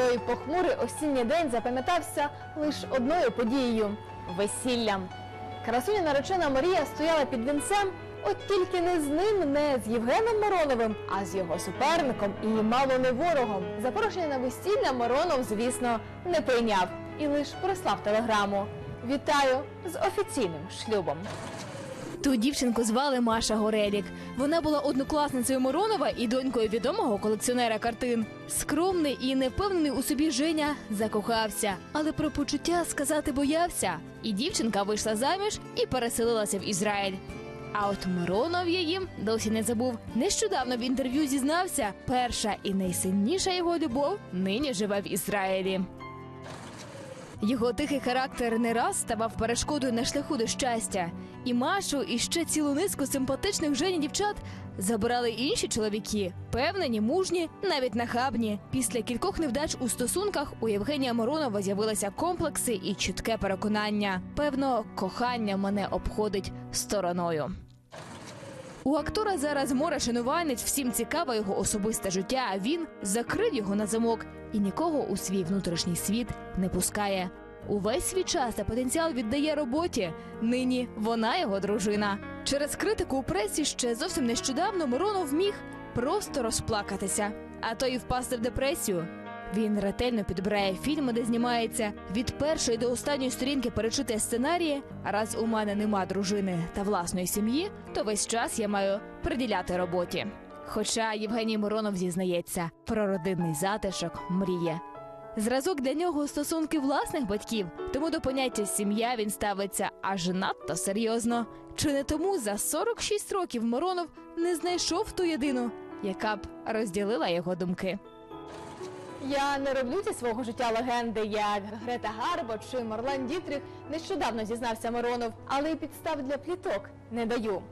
Той похмурий осінній день запам'ятався лише одною подією весіллям. Красуня наречена Марія стояла під вінцем, от тільки не з ним, не з Євгеном Мироновим, а з його суперником і мало не ворогом. Запрошення на весілля Миронов, звісно, не прийняв і лише прислав телеграму. Вітаю з офіційним шлюбом. Ту дівчинку звали Маша Горелік. Вона була однокласницею Миронова і донькою відомого колекціонера картин. Скромний і невпевнений у собі Женя закохався, але про почуття сказати боявся. І дівчинка вийшла заміж і переселилася в Ізраїль. А от Миронов її досі не забув. Нещодавно в інтерв'ю зізнався, перша і найсильніша його любов нині живе в Ізраїлі. Його тихий характер не раз ставав перешкодою на шляху до щастя. І Машу, і ще цілу низку симпатичних жені дівчат забирали інші чоловіки, певнені, мужні, навіть нахабні. Після кількох невдач у стосунках у Євгенія Моронова з'явилися комплекси і чітке переконання. Певно, кохання мене обходить стороною. У актора зараз море шанувальниць, всім цікаве його особисте життя. А він закрив його на замок і нікого у свій внутрішній світ не пускає. Увесь свій час та потенціал віддає роботі. Нині вона його дружина. Через критику у пресі ще зовсім нещодавно Миронов міг просто розплакатися, а то й впасти в депресію. Він ретельно підбирає фільми, де знімається від першої до останньої сторінки перечитує сценарії. Раз у мене нема дружини та власної сім'ї, то весь час я маю приділяти роботі. Хоча Євгеній Миронов зізнається, про родинний затишок мріє. Зразок для нього стосунки власних батьків, тому до поняття сім'я він ставиться аж надто серйозно. Чи не тому за 46 років Миронов не знайшов ту єдину, яка б розділила його думки. Я не роблю зі свого життя легенди, як Грета Гарбо чи Марлен Дітріх. Нещодавно зізнався Миронов, але й підстав для пліток не даю.